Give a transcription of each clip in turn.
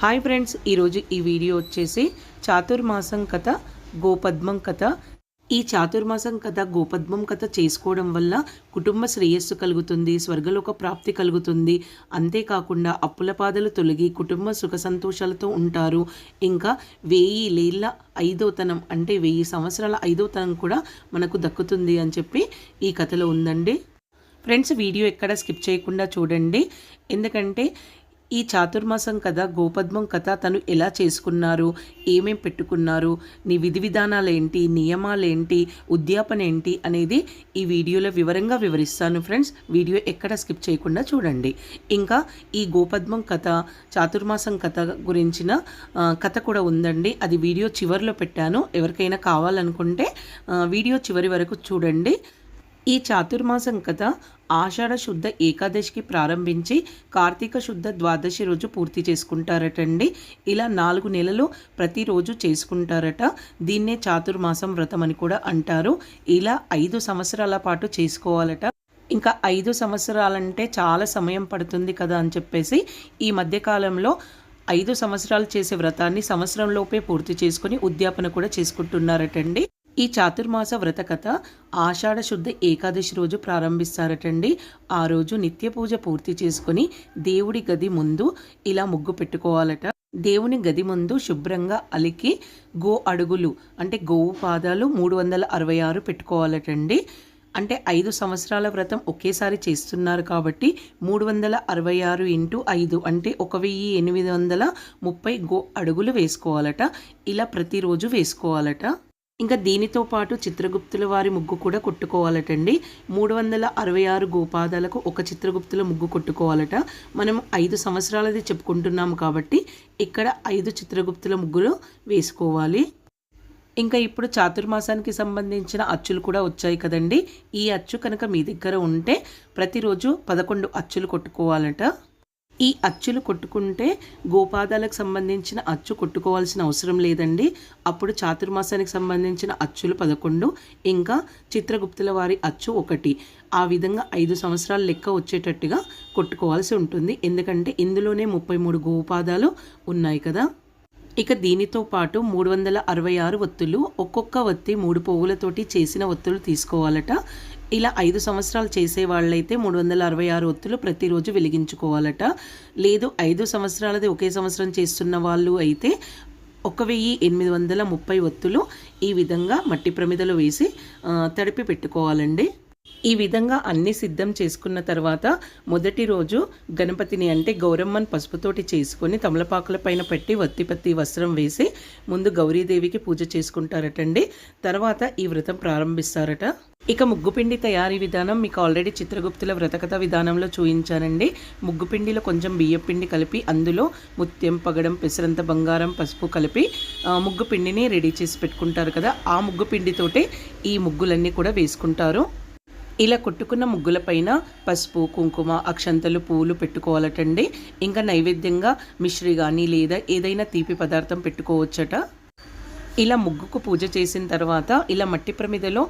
Hi friends ఈరోజు ఈ video వచ్చేసి చాతుర్మాసం కథ గోపద్మం కథ. ఈ చాతుర్మాసం కథ గోపద్మం కథ చేసుకోవడం వల్ల కుటుంబ శ్రేయస్సు కలుగుతుంది స్వర్గలోక ప్రాప్తి కలుగుతుంది. అంతేకాకుండా అప్పుల పాదలు తొలగి కుటుంబ సుఖ సంతోషాలతో ఉంటారు. ఇంకా వెయ్యి లేళ్ళ ఐదోతనం అంటే వెయ్యి సంవత్సరాల ఐదోతనం కూడా మనకు దక్కుతుంది అని చెప్పి ఈ కథలో ఉందండి. ఫ్రెండ్స్ వీడియో ఎక్కడ స్కిప్ చేయకుండా చూడండి. ఎందుకంటే ఈ చాతుర్మాసం కథ గోపద్మం కథ తను ఎలా చేసుకున్నారు ఏమేం పెట్టుకున్నారు నీ విధి విధానాలేంటి నియమాలేంటి ఉద్యాపన ఏంటి అనేది ఈ వీడియోలో వివరంగా వివరిస్తాను ఫ్రెండ్స్. వీడియో ఎక్కడ స్కిప్ చేయకుండా చూడండి. ఇంకా ఈ గోపద్మం కథ చాతుర్మాసం కథ గురించిన కథ కూడా ఉందండి. అది వీడియో చివరిలో పెట్టాను. ఎవరికైనా కావాలనుకుంటే వీడియో చివరి వరకు చూడండి. ఈ చాతుర్మాసం కథ ఆషాఢ శుద్ధ ఏకాదశికి ప్రారంభించి కార్తీక శుద్ధ ద్వాదశి రోజు పూర్తి చేసుకుంటారటండి. ఇలా నాలుగు నెలలు ప్రతిరోజు చేసుకుంటారట. దీన్నే చాతుర్మాసం వ్రతం అని కూడా అంటారు. ఇలా ఐదు సంవత్సరాల పాటు చేసుకోవాలట. ఇంకా ఐదు సంవత్సరాలంటే చాలా సమయం పడుతుంది కదా అని చెప్పేసి ఈ మధ్యకాలంలో ఐదు సంవత్సరాలు చేసే వ్రతాన్ని సంవత్సరంలోపే పూర్తి చేసుకొని ఉద్యాపన కూడా చేసుకుంటున్నారటండి. ఈ చాతుర్మాస వ్రత కథ ఆషాఢ శుద్ధ ఏకాదశి రోజు ప్రారంభిస్తారటండి. ఆ రోజు నిత్య పూజ పూర్తి చేసుకొని దేవుడి గది ముందు ఇలా ముగ్గు పెట్టుకోవాలట. దేవుని గది ముందు శుభ్రంగా అలికి గో అడుగులు అంటే గోవు పాదాలు మూడు వందల అరవై ఆరు పెట్టుకోవాలటండి. అంటే ఐదు సంవత్సరాల వ్రతం ఒకేసారి చేస్తున్నారు కాబట్టి మూడు వందల అరవై ఆరు ఇంటూ ఐదు అంటే ఒక వెయ్యి ఎనిమిది వందల ముప్పై గో అడుగులు వేసుకోవాలట. ఇలా ప్రతిరోజు వేసుకోవాలట. ఇంకా దీనితో పాటు చిత్రగుప్తుల వారి ముగ్గు కూడా కొట్టుకోవాలటండి. మూడు వందల అరవై ఆరు గోపాదాలకు ఒక చిత్రగుప్తుల ముగ్గు కొట్టుకోవాలట. మనం ఐదు సంవత్సరాలది చెప్పుకుంటున్నాము కాబట్టి ఇక్కడ ఐదు చిత్రగుప్తుల ముగ్గులు వేసుకోవాలి. ఇంకా ఇప్పుడు చాతుర్మాసానికి సంబంధించిన అచ్చులు కూడా వచ్చాయి కదండి. ఈ అచ్చు కనుక మీ దగ్గర ఉంటే ప్రతిరోజు పదకొండు అచ్చులు కొట్టుకోవాలట. ఈ అచ్చులు కొట్టుకుంటే గోపాదాలకు సంబంధించిన అచ్చు కొట్టుకోవాల్సిన అవసరం లేదండి. అప్పుడు చాతుర్మాసానికి సంబంధించిన అచ్చులు పదకొండు ఇంకా చిత్రగుప్తుల వారి అచ్చు ఒకటి. ఆ విధంగా ఐదు సంవత్సరాల లెక్క వచ్చేటట్టుగా కొట్టుకోవాల్సి ఉంటుంది. ఎందుకంటే ఇందులోనే ముప్పై మూడు గోపాదాలు ఉన్నాయి కదా. ఇక దీనితో పాటు మూడు వందల అరవై ఆరు ఒత్తులు ఒక్కొక్క ఒత్తి మూడు పువ్వులతోటి చేసిన ఒత్తులు తీసుకోవాలట. ఇలా ఐదు సంవత్సరాలు చేసే వాళ్ళైతే మూడు వందల అరవై ఆరు ఒత్తులు ప్రతిరోజు వెలిగించుకోవాలట. లేదు ఐదు సంవత్సరాలది ఒకే సంవత్సరం చేస్తున్న వాళ్ళు అయితే ఒక వెయ్యి ఎనిమిది వందల ముప్పై ఒత్తులు ఈ విధంగా మట్టి ప్రమిదలు వేసి తడిపి పెట్టుకోవాలండి. ఈ విధంగా అన్ని సిద్ధం చేసుకున్న తర్వాత మొదటి రోజు గణపతిని అంటే గౌరమ్మని పసుపుతోటి చేసుకొని తమలపాకుల పైన పెట్టి వత్తిపత్తి వస్త్రం వేసి ముందు గౌరీదేవికి పూజ చేసుకుంటారటండి. తర్వాత ఈ వ్రతం ప్రారంభిస్తారట. ఇక ముగ్గుపిండి తయారీ విధానం మీకు ఆల్రెడీ చిత్రగుప్తుల వ్రతకథ విధానంలో చూపించానండి. ముగ్గుపిండిలో కొంచెం బియ్యపిండి కలిపి అందులో ముత్యం పగడం పెసరంత బంగారం పసుపు కలిపి ముగ్గుపిండిని రెడీ చేసి పెట్టుకుంటారు కదా ఆ ముగ్గుపిండితోటే ఈ ముగ్గులన్నీ కూడా వేసుకుంటారు. ఇలా కొట్టుకున్న ముగ్గుల పైన పసుపు కుంకుమ అక్షంతలు పూలు పెట్టుకోవాలటండి. ఇంకా నైవేద్యంగా మిశ్రి కానీ లేదా ఏదైనా తీపి పదార్థం పెట్టుకోవచ్చట. ఇలా ముగ్గుకు పూజ చేసిన తర్వాత ఇలా మట్టి ప్రమిదలో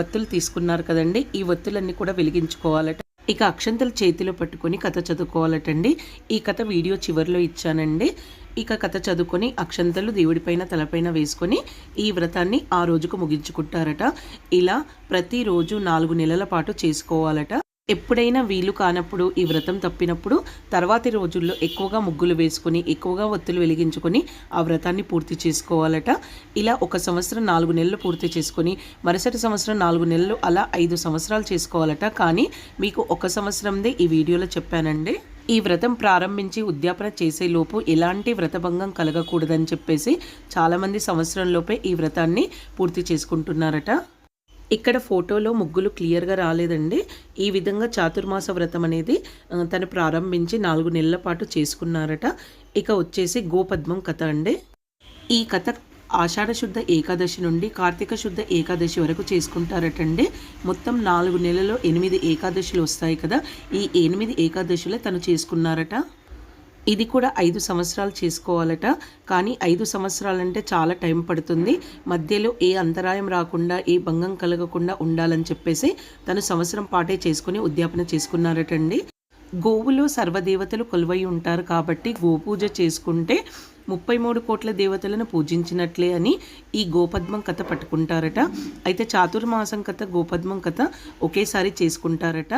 వత్తులు తీసుకున్నారు కదండి. ఈ వత్తులన్నీ కూడా వెలిగించుకోవాలట. ఇక అక్షంతలు చేతిలో పట్టుకొని కథ చదువుకోవాలటండి. ఈ కథ వీడియో చివరిలో ఇచ్చానండి. ఇక కథ చదువుకొని అక్షంతలు దేవుడిపైన తలపైన వేసుకొని ఈ వ్రతాన్ని ఆ రోజుకు ముగించుకుంటారట. ఇలా ప్రతిరోజు నాలుగు నెలల పాటు చేసుకోవాలట. ఎప్పుడైనా వీలు కానప్పుడు ఈ వ్రతం తప్పినప్పుడు తర్వాతి రోజుల్లో ఎక్కువగా ముగ్గులు వేసుకొని ఎక్కువగా ఒత్తులు వెలిగించుకొని ఆ వ్రతాన్ని పూర్తి చేసుకోవాలట. ఇలా ఒక సంవత్సరం నాలుగు నెలలు పూర్తి చేసుకొని మరుసటి సంవత్సరం నాలుగు నెలలు అలా ఐదు సంవత్సరాలు చేసుకోవాలట. కానీ మీకు ఒక సంవత్సరందే ఈ వీడియోలో చెప్పానండి. ఈ వ్రతం ప్రారంభించి ఉద్యాపన చేసేలోపు ఎలాంటి వ్రతభంగం కలగకూడదని చెప్పేసి చాలామంది సంవత్సరంలోపే ఈ వ్రతాన్ని పూర్తి చేసుకుంటున్నారట. ఇక్కడ ఫోటోలో ముగ్గులు క్లియర్గా రాలేదండి. ఈ విధంగా చాతుర్మాస వ్రతం అనేది తను ప్రారంభించి నాలుగు నెలల పాటు చేసుకున్నారట. ఇక వచ్చేసి గోపద్మం కథ అండి. ఈ కథ ఆషాఢ శుద్ధ ఏకాదశి నుండి కార్తీక శుద్ధ ఏకాదశి వరకు చేసుకుంటారటండి. మొత్తం నాలుగు నెలలు ఎనిమిది ఏకాదశులు వస్తాయి కదా. ఈ ఎనిమిది ఏకాదశులే తను చేసుకున్నారట. ఇది కూడా ఐదు సంవత్సరాలు చేసుకోవాలట. కానీ ఐదు సంవత్సరాలంటే చాలా టైం పడుతుంది. మధ్యలో ఏ అంతరాయం రాకుండా ఏ భంగం కలగకుండా ఉండాలని చెప్పేసి తను సంవత్సరం పాటే చేసుకుని ఉద్యాపన చేసుకున్నారటండి. గోవులో సర్వదేవతలు కొలువై ఉంటారు కాబట్టి గోపూజ చేసుకుంటే ముప్పై మూడు కోట్ల దేవతలను పూజించినట్లే అని ఈ గోపద్మం కథ పట్టుకుంటారట. అయితే చాతుర్మాసం కథ గోపద్మం కథ ఒకేసారి చేసుకుంటారట.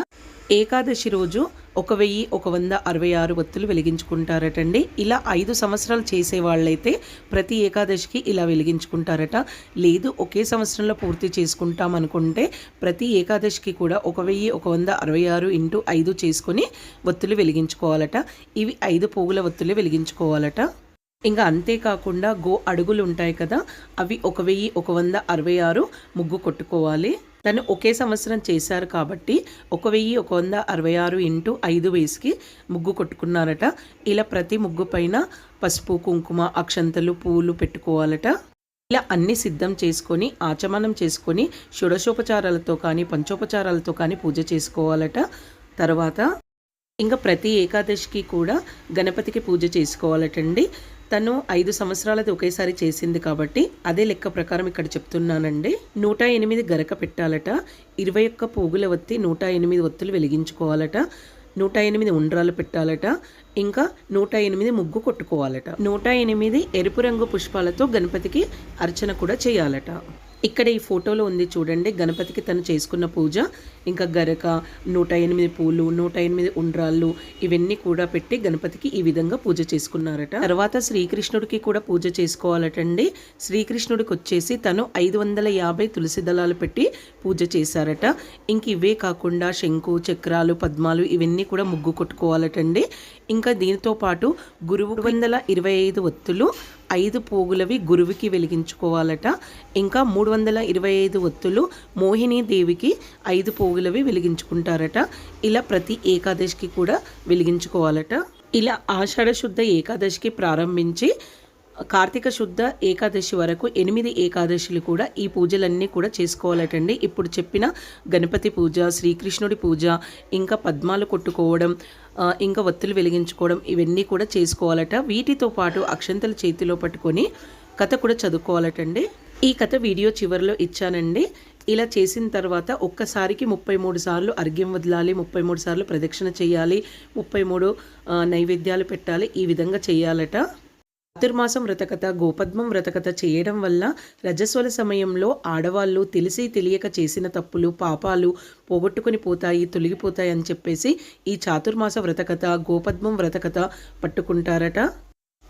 ఏకాదశి రోజు ఒక వెయ్యి ఒక వంద అరవై ఆరు వత్తులు వెలిగించుకుంటారటండి. ఇలా ఐదు సంవత్సరాలు చేసే వాళ్ళైతే ప్రతి ఏకాదశికి ఇలా వెలిగించుకుంటారట. లేదు ఒకే సంవత్సరంలో పూర్తి చేసుకుంటాం అనుకుంటే ప్రతి ఏకాదశికి కూడా ఒక వెయ్యి ఒక వంద అరవై ఆరు ఇంటూ ఐదు చేసుకొని ఒత్తులు వెలిగించుకోవాలట. ఇవి ఐదు పువ్వుల ఒత్తులు వెలిగించుకోవాలట. ఇంకా అంతేకాకుండా గో అడుగులు ఉంటాయి కదా అవి ఒక వెయ్యి ఒక వంద అరవై ఆరు ముగ్గు కొట్టుకోవాలి. తను ఒకే సంవత్సరం చేశారు కాబట్టి ఒక వెయ్యి ఒక వంద అరవై ఆరు ఇంటూ ఐదు వేసికి ముగ్గు కొట్టుకున్నారట. ఇలా ప్రతి ముగ్గు పైన పసుపు కుంకుమ అక్షంతలు పూలు పెట్టుకోవాలట. ఇలా అన్ని సిద్ధం చేసుకొని ఆచమనం చేసుకొని షుడశోపచారాలతో కానీ పంచోపచారాలతో కానీ పూజ చేసుకోవాలట. తర్వాత ఇంకా ప్రతి ఏకాదశికి కూడా గణపతికి పూజ చేసుకోవాలటండి. తను ఐదు సంవత్సరాలది ఒకేసారి చేసింది కాబట్టి అదే లెక్క ప్రకారం ఇక్కడ చెప్తున్నానండి. నూట ఎనిమిది గరక పెట్టాలట. ఇరవై ఒక్క పోగుల ఒత్తి నూట ఎనిమిది ఒత్తులు వెలిగించుకోవాలట. నూట ఎనిమిది ఉండ్రాలు పెట్టాలట. ఇంకా నూట ఎనిమిది ముగ్గు కొట్టుకోవాలట. నూట ఎనిమిది ఎరుపు రంగు పుష్పాలతో గణపతికి అర్చన కూడా చేయాలట. ఇక్కడ ఈ ఫోటోలో ఉంది చూడండి గణపతికి తను చేసుకున్న పూజ. ఇంకా గరక నూట ఎనిమిది పూలు నూట ఎనిమిది ఉండ్రాళ్ళు ఇవన్నీ కూడా పెట్టి గణపతికి ఈ విధంగా పూజ చేసుకున్నారట. తర్వాత శ్రీకృష్ణుడికి కూడా పూజ చేసుకోవాలటండి. శ్రీకృష్ణుడికి వచ్చేసి తను ఐదు వందల యాభై తులసి దళాలు పెట్టి పూజ చేశారట. ఇంక ఇవే కాకుండా శంకు చక్రాలు పద్మాలు ఇవన్నీ కూడా ముగ్గు కొట్టుకోవాలటండి. ఇంకా దీనితో పాటు గురువు వందల ఇరవై ఐదు ఒత్తులు ఐదు పోగులవి గురువుకి వెలిగించుకోవాలట. ఇంకా మూడు వందల ఇరవై ఐదు ఒత్తులు మోహిని దేవికి ఐదు పోగులవి వెలిగించుకుంటారట. ఇలా ప్రతి ఏకాదశికి కూడా వెలిగించుకోవాలట. ఇలా ఆషాఢ శుద్ధ ఏకాదశికి ప్రారంభించి కార్తీక శుద్ధ ఏకాదశి వరకు ఎనిమిది ఏకాదశులు కూడా ఈ పూజలన్నీ కూడా చేసుకోవాలటండి. ఇప్పుడు చెప్పిన గణపతి పూజ శ్రీకృష్ణుడి పూజ ఇంకా పద్మాలు కొట్టుకోవడం ఇంకా ఒత్తులు వెలిగించుకోవడం ఇవన్నీ కూడా చేసుకోవాలట. వీటితో పాటు అక్షంతలు చేతిలో పట్టుకొని కథ కూడా చదువుకోవాలటండి. ఈ కథ వీడియో చివరిలో ఇచ్చానండి. ఇలా చేసిన తర్వాత ఒక్కసారికి ముప్పై మూడు సార్లు అర్ఘ్యం వదలాలి ముప్పై మూడు సార్లు ప్రదక్షిణ చేయాలి ముప్పై మూడు నైవేద్యాలు పెట్టాలి ఈ విధంగా చేయాలట. చాతుర్మాసం వ్రతకథ గోపద్మం వ్రతకథ చేయడం వల్ల రజస్వల సమయంలో ఆడవాళ్ళు తెలిసి తెలియక చేసిన తప్పులు పాపాలు పోగొట్టుకుని పోతాయి తొలగిపోతాయి అని చెప్పేసి ఈ చాతుర్మాస వ్రతకథ గోపద్మం వ్రతకథ పట్టుకుంటారట.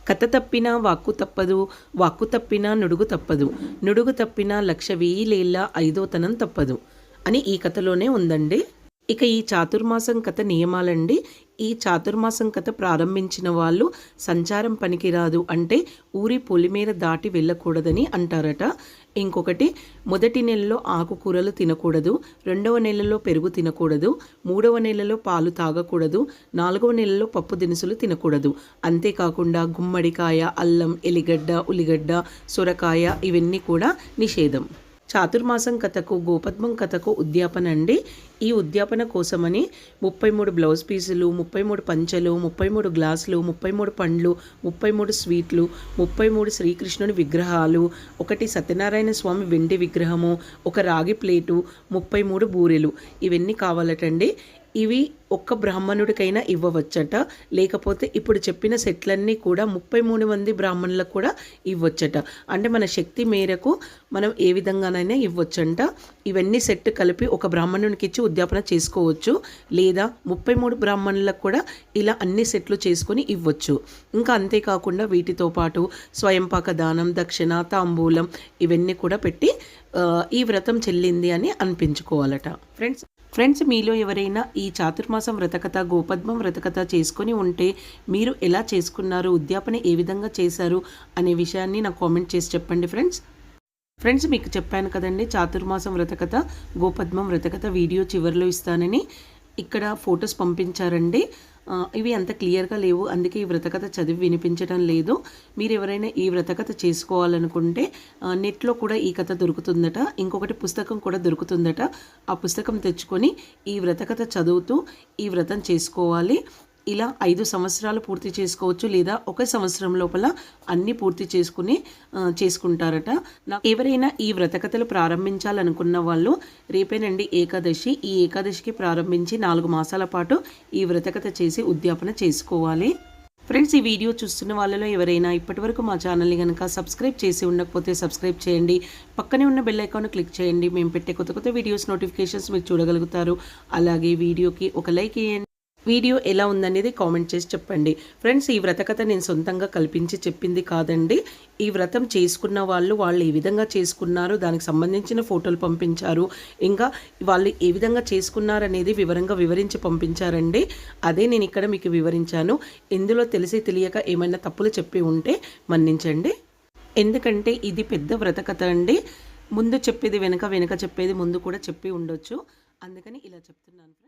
కథ తప్పినా వాక్కు తప్పదు వాక్కు తప్పినా నుడుగు తప్పదు. నుడుగు తప్పినా లక్ష వెయ్యి లేళ్ళ ఐదోతనం తప్పదు అని ఈ కథలోనే ఉందండి. ఇక ఈ చాతుర్మాసం కథ నియమాలండి. ఈ చాతుర్మాసం కథ ప్రారంభించిన వాళ్ళు సంచారం పనికిరాదు అంటే ఊరి పొలిమేర దాటి వెళ్ళకూడదని అంటారట. ఇంకొకటి మొదటి నెలలో ఆకుకూరలు తినకూడదు రెండవ నెలలో పెరుగు తినకూడదు మూడవ నెలలో పాలు తాగకూడదు నాలుగవ నెలలో పప్పు దినుసులు తినకూడదు. అంతేకాకుండా గుమ్మడికాయ అల్లం ఎలిగడ్డ ఉల్లిగడ్డ సొరకాయ ఇవన్నీ కూడా నిషేధం. చాతుర్మాసం కథకు గోపద్మం కథకు ఉద్యాపన అండి. ఈ ఉద్యాపన కోసమని ముప్పై మూడు బ్లౌజ్ పీసులు ముప్పై మూడు పంచలు ముప్పై మూడు గ్లాసులు ముప్పై మూడు పండ్లు ముప్పై మూడు స్వీట్లు ముప్పై మూడు శ్రీకృష్ణుని విగ్రహాలు ఒకటి సత్యనారాయణ స్వామి వెండి విగ్రహము ఒక రాగి ప్లేటు ముప్పై మూడు బూరెలు. ఇవన్నీ కావాలటండి. ఇవి ఒక్క బ్రాహ్మణుడికైనా ఇవ్వవచ్చట. లేకపోతే ఇప్పుడు చెప్పిన సెట్లన్నీ కూడా ముప్పై మూడు మంది బ్రాహ్మణులకు కూడా ఇవ్వచ్చట. అంటే మన శక్తి మేరకు మనం ఏ విధంగానైనా ఇవ్వచ్చంట. ఇవన్నీ సెట్ కలిపి ఒక బ్రాహ్మణునికి ఇచ్చి ఉద్యాపన చేసుకోవచ్చు. లేదా ముప్పై మూడు బ్రాహ్మణులకు కూడా ఇలా అన్ని సెట్లు చేసుకొని ఇవ్వచ్చు. ఇంకా అంతేకాకుండా వీటితో పాటు స్వయంపాక దానం దక్షిణ తాంబూలం ఇవన్నీ కూడా పెట్టి ఈ వ్రతం చెల్లింది అని అనిపించుకోవాలట. ఫ్రెండ్స్ ఫ్రెండ్స్ మీలో ఎవరైనా ఈ చాతుర్మాసం వ్రతకథ గోపద్మం వ్రతకథ చేసుకొని ఉంటే మీరు ఎలా చేసుకున్నారు ఉద్యాపన ఏ విధంగా చేశారు అనే విషయాన్ని నాకు కామెంట్ చేసి చెప్పండి ఫ్రెండ్స్. ఫ్రెండ్స్ మీకు చెప్పాను కదండి చాతుర్మాసం వ్రతకథ గోపద్మం వ్రతకథ వీడియో చివరిలో ఇస్తానని. ఇక్కడ ఫొటోస్ పంపించారండి. ఇవి అంత క్లియర్గా లేవు. అందుకే ఈ వ్రతకథ చదివి వినిపించడం లేదు. మీరు ఎవరైనా ఈ వ్రతకథ చేసుకోవాలనుకుంటే నెట్లో కూడా ఈ కథ దొరుకుతుందట. ఇంకొకటి పుస్తకం కూడా దొరుకుతుందట. ఆ పుస్తకం తెచ్చుకొని ఈ వ్రతకథ చదువుతూ ఈ వ్రతం చేసుకోవాలి. ఇలా ఐదు సంవత్సరాలు పూర్తి చేసుకోవచ్చు లేదా ఒక సంవత్సరం లోపల అన్ని పూర్తి చేసుకుని చేసుకుంటారట. నా ఎవరైనా ఈ వ్రతకథలు ప్రారంభించాలనుకున్న వాళ్ళు రేపేనండి ఏకాదశి. ఈ ఏకాదశికి ప్రారంభించి నాలుగు మాసాల పాటు ఈ వ్రతకథ చేసి ఉద్యాపన చేసుకోవాలి. ఫ్రెండ్స్ ఈ వీడియో చూస్తున్న వాళ్ళలో ఎవరైనా ఇప్పటివరకు మా ఛానల్ని కనుక సబ్స్క్రైబ్ చేసి ఉండకపోతే సబ్స్క్రైబ్ చేయండి. పక్కనే ఉన్న బెల్ ఐకాన్ క్లిక్ చేయండి. మేము పెట్టే కొత్త కొత్త వీడియోస్ నోటిఫికేషన్స్ మీరు చూడగలుగుతారు. అలాగే వీడియోకి ఒక లైక్ వేయండి వీడియో ఎలా ఉందనేది కామెంట్ చేసి చెప్పండి. ఫ్రెండ్స్ ఈ వ్రతకథ నేను సొంతంగా కల్పించి చెప్పింది కాదండి. ఈ వ్రతం చేసుకున్న వాళ్ళు వాళ్ళు ఏ విధంగా చేసుకున్నారు దానికి సంబంధించిన ఫోటోలు పంపించారు. ఇంకా వాళ్ళు ఏ విధంగా చేసుకున్నారనేది వివరంగా వివరించి పంపించారండి. అదే నేను ఇక్కడ మీకు వివరించాను. ఇందులో తెలిసి తెలియక ఏమైనా తప్పులు చెప్పి ఉంటే మన్నించండి. ఎందుకంటే ఇది పెద్ద వ్రతకథ అండి. ముందు చెప్పేది వెనక వెనక చెప్పేది ముందు కూడా చెప్పి ఉండొచ్చు. అందుకని ఇలా చెప్తున్నాను.